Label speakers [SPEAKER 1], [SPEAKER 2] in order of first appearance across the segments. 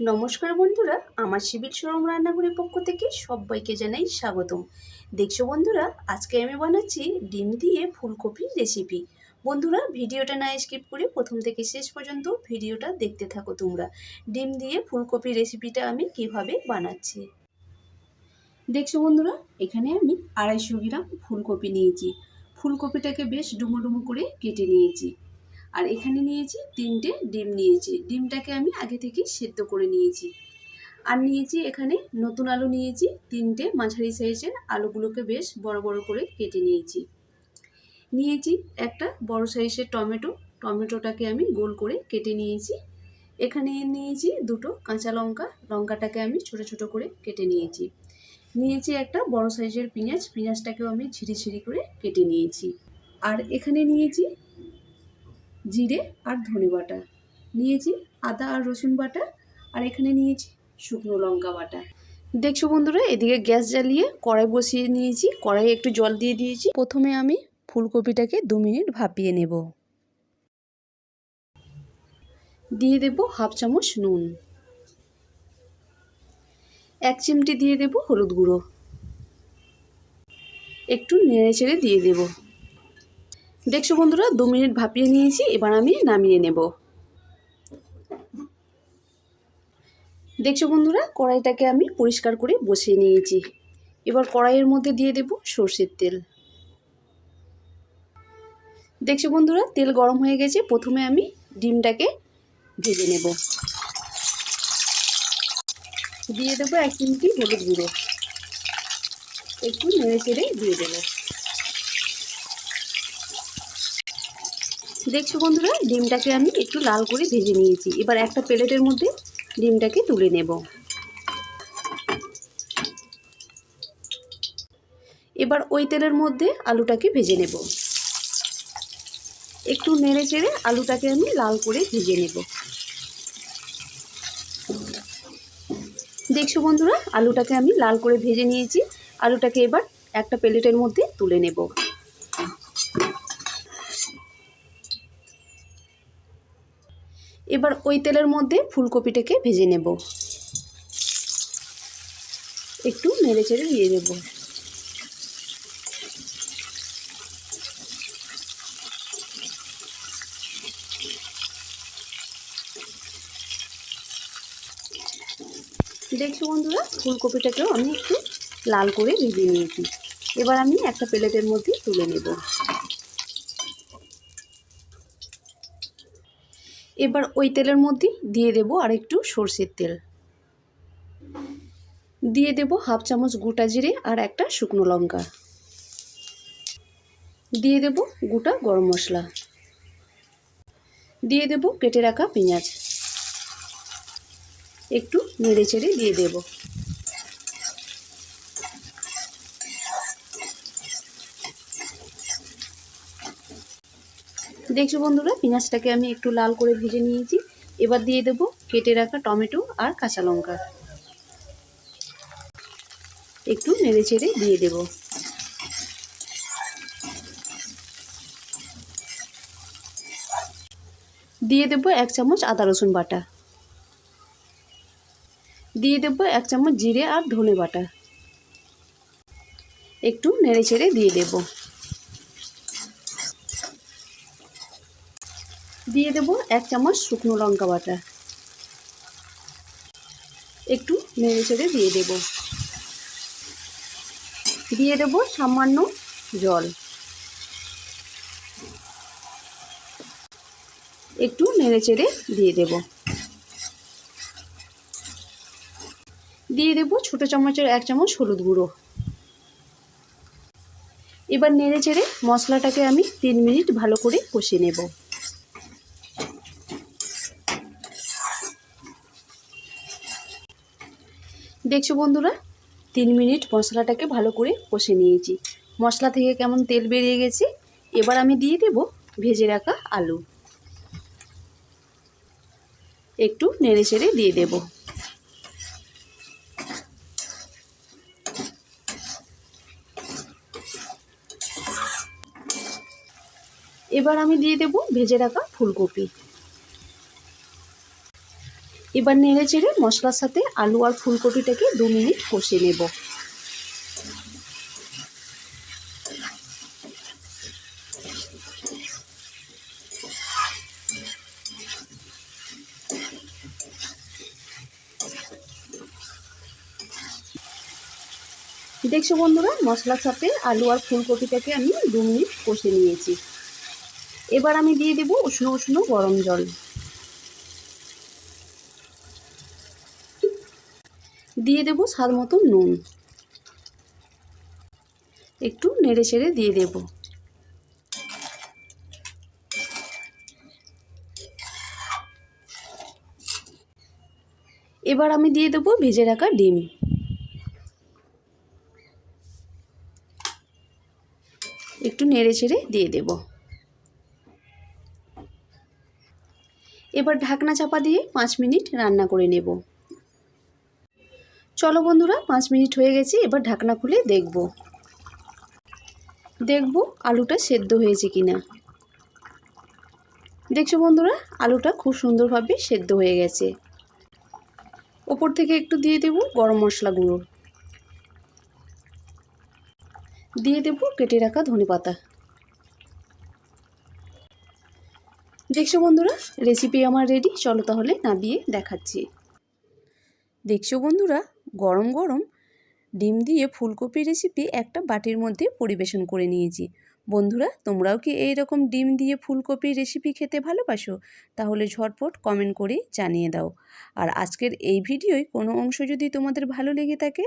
[SPEAKER 1] নমস্কার বন্ধুরা, আমার সিভিল সরম রান্নাঘরের পক্ষ থেকে সবাইকে জানাই স্বাগতম। দেখছ বন্ধুরা, আজকে আমি বানাচ্ছি ডিম দিয়ে ফুলকপির রেসিপি। বন্ধুরা, ভিডিওটা না স্কিপ করে প্রথম থেকে শেষ পর্যন্ত ভিডিওটা দেখতে থাকো তোমরা। ডিম দিয়ে ফুলকপির রেসিপিটা আমি কীভাবে বানাচ্ছি? দেখছ বন্ধুরা, এখানে আমি আড়াইশো গ্রাম ফুলকপি নিয়েছি। ফুলকপিটাকে বেশ ডুমো ডুমো করে কেটে নিয়েছি। আর এখানে নিয়েছি তিনটে ডিম নিয়েছি। ডিমটাকে আমি আগে থেকে সেদ্ধ করে নিয়েছি। আর নিয়েছি এখানে নতুন আলু নিয়েছি, তিনটে মাঝারি সাইজের আলুগুলোকে বেশ বড় বড় করে কেটে নিয়েছি। নিয়েছি একটা বড় সাইজের টমেটো, টমেটোটাকে আমি গোল করে কেটে নিয়েছি। এখানে নিয়েছি দুটো কাঁচা লঙ্কা, লঙ্কাটাকে আমি ছোট ছোট করে কেটে নিয়েছি। নিয়েছি একটা বড় সাইজের পেঁয়াজ, পেঁয়াজটাকেও আমি ঝিরি ঝিরি করে কেটে নিয়েছি। আর এখানে নিয়েছি জিরে আর ধনে বাটা। নিয়েছি আদা আর রসুন বাটা আর এখানে নিয়েছি শুকনো লঙ্কা বাটা। দেখছ বন্ধুরা, এদিকে গ্যাস জ্বালিয়ে কড়াই বসিয়ে নিয়েছি। কড়াইয়ে একটু জল দিয়ে দিয়েছি। প্রথমে আমি ফুলকপিটাকে দু মিনিট ভাপিয়ে নেব। দিয়ে দেব হাফ চামচ নুন। এক চিমটি দিয়ে দেব হলুদ গুঁড়ো। একটু নেড়ে চেড়ে দিয়ে দেবো। দেখছ বন্ধুরা, দু মিনিট ভাপিয়ে নিয়েছি, এবার আমি নামিয়ে নেব। দেখছ বন্ধুরা, কড়াইটাকে আমি পরিষ্কার করে বসিয়ে নিয়েছি। এবার কড়াইয়ের মধ্যে দিয়ে দেব সর্ষের তেল। দেখছ বন্ধুরা, তেল গরম হয়ে গেছে, প্রথমে আমি ডিমটাকে ভেজে নেব। দিয়ে দেবো এক চিমটি হলুদ গুঁড়ো। একটু নেড়ে চেড়ে দিয়ে দেবো। দেখছ বন্ধুরা, ডিমটাকে আমি একটু লাল করে ভেজে নিয়েছি। এবার একটা প্লেটের মধ্যে ডিমটাকে তুলে নেব। এবার ওই তেলের মধ্যে আলুটাকে ভেজে নেব। একটু নেড়ে চেড়ে আলুটাকে আমি লাল করে ভেজে নেব। দেখছ বন্ধুরা, আলুটাকে আমি লাল করে ভেজে নিয়েছি। আলুটাকে এবার একটা প্লেটের মধ্যে তুলে নেব। এবার ওই তেলের মধ্যে ফুলকপিটাকে ভেজে নেব। একটু নেড়ে চেড়ে দিয়ে দেব। দেখছ বন্ধুরা, ফুলকপিটাকেও আমি একটু লাল করে ভেজে নিয়েছি। এবার আমি একটা প্লেটের মধ্যে তুলে নেব। এবার ওই তেলের মধ্যে দিয়ে দেব আর একটু সর্ষের তেল। দিয়ে দেব হাফ চামচ গোটা জিরে আর একটা শুকনো লঙ্কা। দিয়ে দেব গোটা গরম মশলা। দিয়ে দেব কেটে রাখা পেঁয়াজ। একটু নেড়ে চেড়ে দিয়ে দেব। দেখছ বন্ধুরা পেঁয়াজটাকে আমি একটু লাল করে ভেজে নিয়েছি। এবার দিয়ে দেব কেটে রাখা টমেটো আর কাঁচা লঙ্কা। একটু নেড়ে চেড়ে দিয়ে দেব। দিয়ে দেব এক চামচ আদা রসুন বাটা। দিয়ে দেব এক চামচ জিরে আর ধনে বাটা। একটু নেড়ে চেড়ে দিয়ে দেবো। দিয়ে দেব এক চামচ শুকনো লঙ্কা বাটা। একটু নেড়ে চেড়ে দিয়ে দেব। দিয়ে দেব সামান্য জল। একটু নেড়ে চেড়ে দিয়ে দেব। দিয়ে দেব ছোটো চামচের এক চামচ হলুদ গুঁড়ো। এবার নেড়ে চেড়ে মশলাটাকে আমি তিন মিনিট ভালো করে কষিয়ে নেব। দেখছ বন্ধুরা, তিন মিনিট মশলাটাকে ভালো করে কষে নিয়েছি। মশলা থেকে কেমন তেল বেরিয়ে গেছে, এবার আমি দিয়ে দেব ভেজে রাখা আলু। একটু নেড়ে চেড়ে দিয়ে দেব। এবার আমি দিয়ে দেব ভেজে রাখা ফুলকপি। এবার নেড়ে চেড়ে মশলার সাথে আলু আর ফুলকপিটাকে দু মিনিট কষে নেব। দেখছ বন্ধুরা, মশলার সাথে আলু আর ফুলকপিটাকে আমি দু মিনিট কষে নিয়েছি। এবার আমি দিয়ে দেবো উষ্ণ উষ্ণ গরম জল। দিয়ে দেব স্বাদ মতো নুন। একটু নেড়ে চেড়ে দিয়ে দেব। এবার আমি দিয়ে দেবো ভেজে রাখা ডিম। একটু নেড়ে চেড়ে দিয়ে দেব। এবার ঢাকনা চাপা দিয়ে পাঁচ মিনিট রান্না করে নেব। চলো বন্ধুরা, পাঁচ মিনিট হয়ে গেছে, এবার ঢাকনা খুলে দেখব। দেখব আলুটা সেদ্ধ হয়েছে কিনা। দেখছ বন্ধুরা, আলুটা খুব সুন্দরভাবে সেদ্ধ হয়ে গেছে। ওপর থেকে একটু দিয়ে দেব গরম মশলা গুঁড়ো। দিয়ে দেব কেটে রাখা ধনে পাতা দেখছ বন্ধুরা রেসিপি আমার রেডি চলো তাহলে নাবিয়ে দেখাচ্ছি। দেখছ বন্ধুরা গরম গরম ডিম দিয়ে ফুলকপি রেসিপি একটা বাটির মধ্যে পরিবেশন করে নিয়েছি। বন্ধুরা, তোমরাও কি এই রকম ডিম দিয়ে ফুলকপি রেসিপি খেতে ভালোবাসো? তাহলে ঝটপট কমেন্ট করে জানিয়ে দাও। আর আজকের এই ভিডিওয় কোনো অংশ যদি তোমাদের ভালো লেগে থাকে,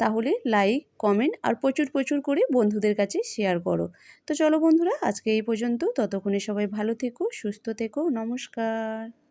[SPEAKER 1] তাহলে লাইক কমেন্ট আর প্রচুর প্রচুর করে বন্ধুদের কাছে শেয়ার করো। তো চলো বন্ধুরা, আজকে এই পর্যন্ত। ততক্ষণে সবাই ভালো থেকো, সুস্থ থেকো। নমস্কার।